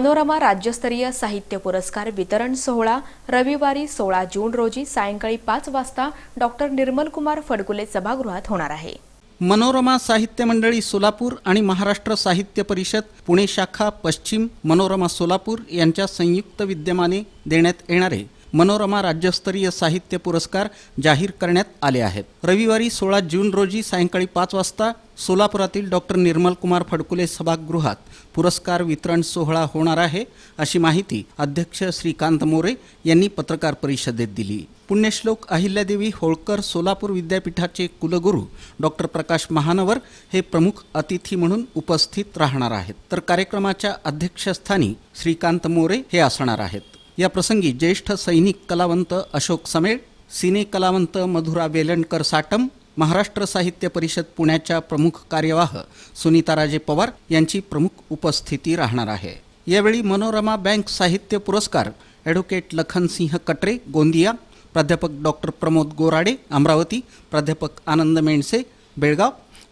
मनोरमा राज्यस्तरीय साहित्य पुरस्कार वितरण सोहळा रविवारी सोळा जून रोजी सायंकाळी पाच वाजता डॉक्टर निर्मलकुमार फडकुले सभागृहात होणार आहे. मनोरमा साहित्य मंडळी सोलापूर आणि महाराष्ट्र साहित्य परिषद पुणे शाखा पश्चिम मनोरमा सोलापूर यांच्या संयुक्त विद्यमाने देण्यात येणारे मनोरमा राज्यस्तरीय साहित्य पुरस्कार जाहीर करण्यात आले आहेत. रविवारी सोळा जून रोजी सायंकाळी पाच वाजता सोलापुरातील डॉक्टर निर्मलकुमार फडकुले सभागृहात पुरस्कार वितरण सोहळा होणार आहे अशी माहिती अध्यक्ष श्रीकांत मोरे यांनी पत्रकार परिषदेत दिली. पुण्यश्लोक अहिल्यादेवी होळकर सोलापूर विद्यापीठाचे कुलगुरू डॉक्टर प्रकाश महानवर हे प्रमुख अतिथी म्हणून उपस्थित राहणार आहेत. तर कार्यक्रमाच्या अध्यक्षस्थानी श्रीकांत मोरे हे असणार आहेत. या प्रसंगी ज्येष्ठ सैनिक कलावंत अशोक समेळ सिने कलावंत मधुरा वेलणकर साटम महाराष्ट्र साहित्य परिषद पुण्याच्या प्रमुख कार्यवाह सुनीताराजे पवार यांची प्रमुख उपस्थिती राहणार आहे. यावेळी मनोरमा बँक साहित्य पुरस्कार ॲडव्होकेट लखनसिंह कटरे गोंदिया प्राध्यापक डॉक्टर प्रमोद गोराडे अमरावती प्राध्यापक आनंद मेंडसे बेळगाव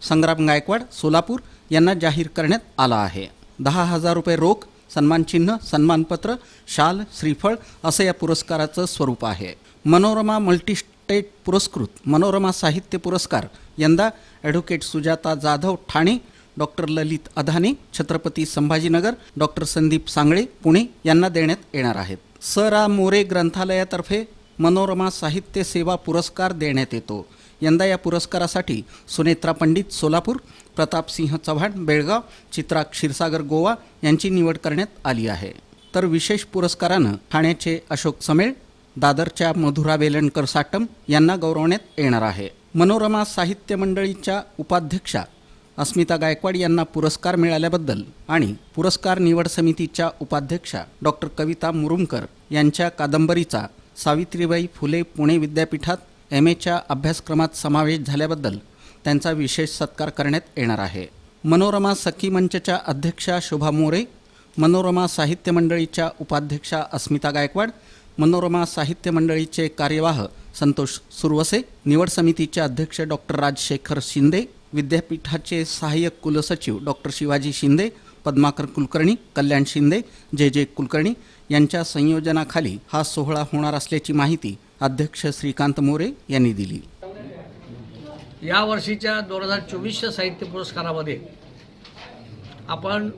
संग्राम गायकवाड सोलापूर यांना जाहीर करण्यात आला आहे. दहा हजार रुपये रोख सन्मानचिन्ह सन्मानपत्र शाल श्रीफळ असं या पुरस्काराचं स्वरूप आहे. मनोरमा मल्टीस्टेट पुरस्कृत मनोरमा साहित्य पुरस्कार. यंदा advocate Sujata Jadhav Thane doctor Lalit Adhane Chhatrapati Sambhajinagar doctor Sandeep Sangle Pune यांना देण्यात येणार आहेत. सरा मोरे ग्रंथालयातर्फे मनोरमा साहित्य सेवा पुरस्कार देण्यात येतो. यंदा या पुरस्कारासाठी सुनेत्रा पंडित सोलापूर प्रतापसिंह चव्हाण बेळगाव चित्रा क्षीरसागर गोवा यांची निवड करण्यात आली आहे. तर विशेष पुरस्कारानं ठाण्याचे अशोक समेळ दादरच्या मधुरा वेलणकर साटम यांना गौरवण्यात येणार आहे. मनोरमा साहित्य मंडळीच्या उपाध्यक्षा अस्मिता गायकवाड यांना पुरस्कार मिळाल्याबद्दल आणि पुरस्कार निवड समितीच्या उपाध्यक्षा डॉक्टर कविता मुरुमकर यांच्या कादंबरीचा सावित्रीबाई फुले पुणे विद्यापीठात एम एच्या अभ्यासक्रमात समावेश झाल्याबद्दल त्यांचा विशेष सत्कार करण्यात येणार आहे. मनोरमा सखी मंचच्या अध्यक्षा शोभा मोरे मनोरमा साहित्य मंडळीच्या उपाध्यक्षा अस्मिता गायकवाड मनोरमा साहित्य मंडळीचे कार्यवाह संतोष सुरवसे निवड समितीचे अध्यक्ष डॉक्टर राजशेखर शिंदे विद्यापीठाचे सहाय्यक कुलसचिव doctor Shivaji Shinde Padmakar Kulkarni Kalyan Shinde J J Kulkarni यांच्या संयोजनाखाली हा सोहळा होणार असल्याची माहिती अध्यक्ष श्रीकांत मोरे यांनी दिली. या वर्षीच्या दोन हजार चोवीसच्या साहित्य पुरस्कारामध्ये आपण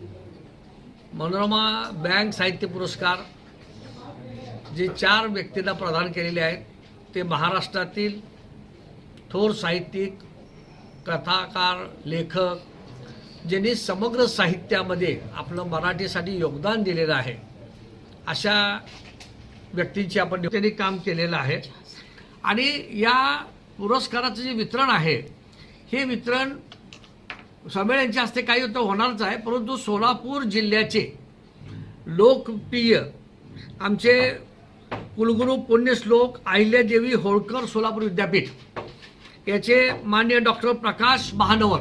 मनोरमा बँक साहित्य पुरस्कार जे चार व्यक्तींना प्रदान केलेले आहेत ते महाराष्ट्रातील थोर साहित्यिक कथाकार लेखक ज्यांनी समग्र साहित्यामध्ये आपलं मराठीसाठी योगदान दिलेलं आहे अशा व्यक्तींची आपण त्यांनी काम केलेलं आहे. आणि या पुरस्काराचं जे वितरण आहे हे वितरण समेळ यांच्या हस्ते काही होतं होणारच आहे परंतु सोलापूर जिल्ह्याचे लोकप्रिय आमचे कुलगुरू पुण्यश्लोक अहिल्यादेवी होळकर सोलापूर विद्यापीठ याचे मान्य डॉक्टर प्रकाश महानवर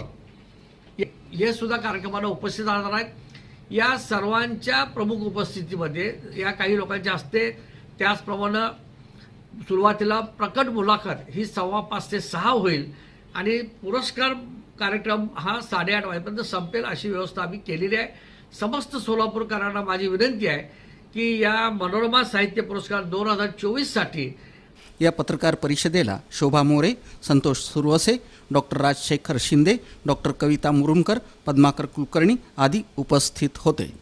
हे- हे सुद्धा कार्यक्रमाला उपस्थित राहणार आहेत. या सर्वांच्या प्रमुख उपस्थितीमध्ये या काही लोकांच्या हस्ते त्याचप्रमाणे सुरुवातीला प्रकट मुलाखत ही सव्वा पाच ते सहा होईल आणि पुरस्कार कार्यक्रम हा साडेआठ वाजेपर्यंत संपेल अशी व्यवस्था आम्ही केलेली आहे. समस्त सोलापूरकरांना माझी विनंती आहे की या मनोरमा साहित्य पुरस्कार दोन हजार चोवीससाठी या पत्रकार परिषदेला शोभा मोरे संतोष सुरवसे डॉक्टर राजशेखर शिंदे डॉक्टर कविता मुरुमकर पद्माकर कुलकर्णी आदी उपस्थित होते.